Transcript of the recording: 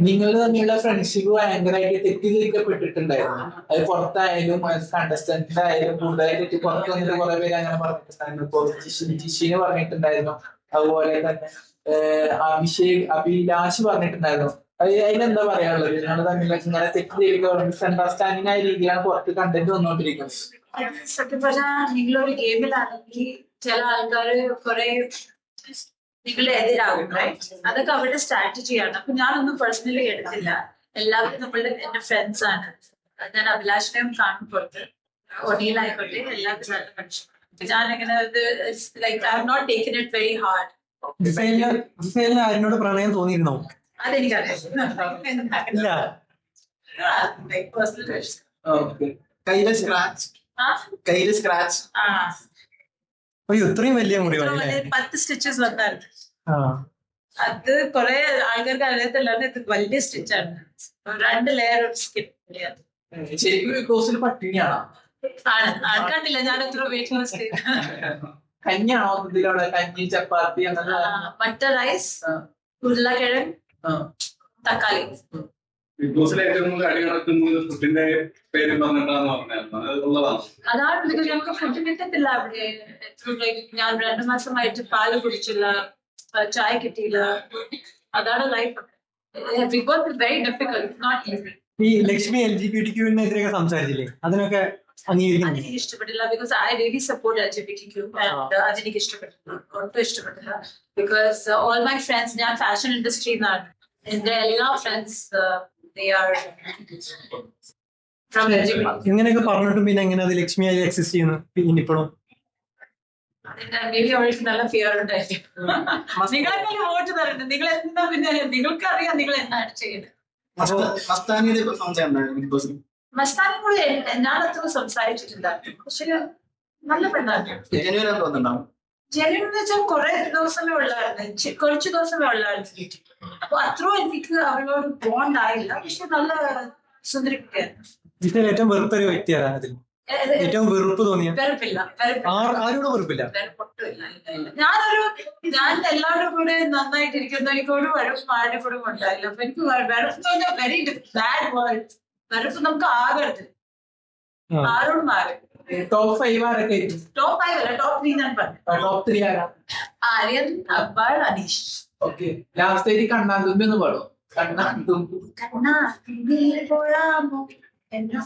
നിങ്ങൾ തമ്മിലുള്ള ഫ്രണ്ട്ഷിപ്പ് ഭയങ്കരമായിട്ട് തെറ്റിദ്ധരിക്കപ്പെട്ടിട്ടുണ്ടായിരുന്നു. അത് പുറത്തായാലും കണ്ടസ്റ്റന്റ് ആയാലും കൂടുതലായിട്ട് പുറത്ത് വന്നിട്ട് കുറെ പേര് അങ്ങനെ പറഞ്ഞിട്ടുണ്ടായിരുന്നു ഇപ്പൊ ജിഷി- ജിഷിന് പറഞ്ഞിട്ടുണ്ടായിരുന്നു. അതുപോലെ തന്നെ അഭിഷേക് അഭിലാഷ് പറഞ്ഞിട്ടുണ്ടായിരുന്നു. അത് അതിലെന്താ പറയാനുള്ളത്? നിങ്ങൾ തമ്മിൽ ഇങ്ങനെ തെറ്റിദ്ധരിക്കുക മിസ്അണ്ടർസ്റ്റാൻഡിംഗ് ആയ രീതിയിലാണ് പുറത്ത് കണ്ടന്റ് വന്നുകൊണ്ടിരിക്കുന്നത്. സത്യം പറഞ്ഞാൽ നിങ്ങളൊരു ഗെയിമിലാണെങ്കിൽ ചില ആൾക്കാര് കുറെ നിങ്ങളുടെ എതിരാകും റൈറ്റ് അതൊക്കെ അവരുടെ സ്ട്രാറ്റജിയാണ് അപ്പൊ ഞാനൊന്നും പേഴ്സണലി എടുത്തില്ല. എല്ലാവരും നമ്മളുടെ എന്റെ ഫ്രണ്ട്സ് ആണ്. ഞാൻ അഭിലാഷിനെയും കാണും പുറത്ത്. ഒടിയിലായിക്കോട്ടെ എല്ലാവരും നല്ല ഞാൻ അങ്ങനെ like I have not taken it very hard ആരിനോട് പ്രണയം തോന്നിയിരുന്നോ? അതെനിക്കറിയാം കയ്യിലെ പേഴ്സണൽ ഓക്കെ കയ്യിൽ സ്ക്രാച്ച് കയ്യിൽ സ്ക്രാച്ച് ആ. അയ്യോ ഇത്രയും വലിയ വലിയ പത്ത് സ്റ്റിച്ചസ് വന്നാൽ ആ. അത് കുറെ ആൾക്കാർക്ക് അറിയത്തില്ല ഇത് വലിയ സ്റ്റിച്ചാണ് രണ്ട് ലെയർ ഓഫ് സ്കിൻ ശരിക്കും ബിഗ് ബോസിൽ പട്ടിണിയാണോ? ആണ്. ആൾക്കാണ്ടില്ല ഞാൻ എത്ര വെയിറ്റ് കഞ്ഞിയാണോ ഇതിലുള്ള കഞ്ഞി ചപ്പാത്തി അങ്ങനെ മട്ട റൈസ്. ഉരുളക്കിഴങ്ങ്. തക്കാളി. ബിഗ് അടി നടക്കുന്നത് ഫുഡിന്റെ പേര് പറഞ്ഞിട്ടാന്ന് പറഞ്ഞായിരുന്നു അത് ഉള്ളതാണ് അതാണ് ഞങ്ങൾക്ക് ഫുഡ് കിട്ടത്തില്ല അവിടെ. ഞാൻ രണ്ടു മാസമായിട്ട് പാൽ കുടിച്ചില്ല ചായ കിട്ടിയില്ല. അതാണ് life big boss very difficult not easy ഈ Lakshmi L G B T ക്യൂവിനെതിരെയൊക്കെ സംസാരിച്ചില്ലേ? അതിനൊക്കെ അംഗീകരിക്കുന്നു. അതെനിക്ക് ഇഷ്ടപ്പെട്ടില്ല because I really support L G B T Q അതെനിക്ക് ഇഷ്ടപ്പെട്ടില്ല. ഒട്ടും ഇഷ്ടപ്പെട്ടില്ല. ബിക്കോസ് ഓൾ മൈ ഫ്രണ്ട്സ് ഞാൻ ഫാഷൻ ഇൻഡസ്ട്രിയിൽ നിന്നാണ് എന്റെ എല്ലാ ഫ്രണ്ട്സ് ജി ബി ഇങ്ങനെയൊക്കെ പറഞ്ഞിട്ടും പിന്നെ എങ്ങനെ അത് ലക്ഷ്മി ആയി എക്സിസ്റ്റ് ചെയ്യുന്നു? പിന്നെ ഇപ്പോഴും മേ ബി അവൾക്ക് നല്ല ഫിയർ ഉണ്ടായിരിക്കും. വോട്ട് നിങ്ങൾ എന്താ പിന്നെ? നിങ്ങൾക്ക് അറിയാം നിങ്ങൾ എന്താണ് ചെയ്യുന്നത് മസ്താനെ കൂടെ ഞാൻ അത്ര സംസാരിച്ചിട്ടുണ്ടായിരുന്നു പക്ഷെ നല്ല പെണ്ണാണ്. ജനുവൻ ജനുവൻ എന്ന് വെച്ചാൽ കുറെ ദിവസമേ ഉള്ളായിരുന്നു. കുറച്ച് ദിവസമേ ഉള്ളായിരുന്നു അപ്പൊ അത്രയും എനിക്ക് അവരോട് ബോണ്ട് ആയില്ല പക്ഷെ നല്ല സുന്ദരി കുട്ടിയായിരുന്നു ഏറ്റവും വെറുപ്പൊരു വ്യക്തിയാണ് അതിൽ. ഏറ്റവും വെറുപ്പ് തോന്നിയ. ആരോടും വെറുപ്പില്ല. ഞാനൊരു ഞാൻ എല്ലാവരും കൂടെ നന്നായിട്ടിരിക്കുന്ന എനിക്ക് ഒരു വെറുപ്പ് ആരുടെ കൂടെ ഉണ്ടായില്ല. അപ്പൊ എനിക്ക് വെറുപ്പ് തോന്നിയ വെരി ബാഡ് വേൾഡ് വെറുപ്പ് നമുക്ക് ആകരുത്. ആരോടും ആകരുത്. ടോപ്പ് ഫൈവ് ആരൊക്കെ ടോപ്പ് ഫൈവ് അല്ല ടോപ്പ് ത്രീ ഞാൻ പറഞ്ഞു ടോപ്പ് ത്രീ ആരാ? ആര്യൻ അബ്ബാൾ അനീഷ്. ഓക്കെ. ലാസ്റ്റ് ആയിട്ട് കണ്ണാന്തുമ്പി ഒന്ന് പാടും കണ്ണാന്തുമ്പി. കണ്ണാ പോഴാമോ എന്നോ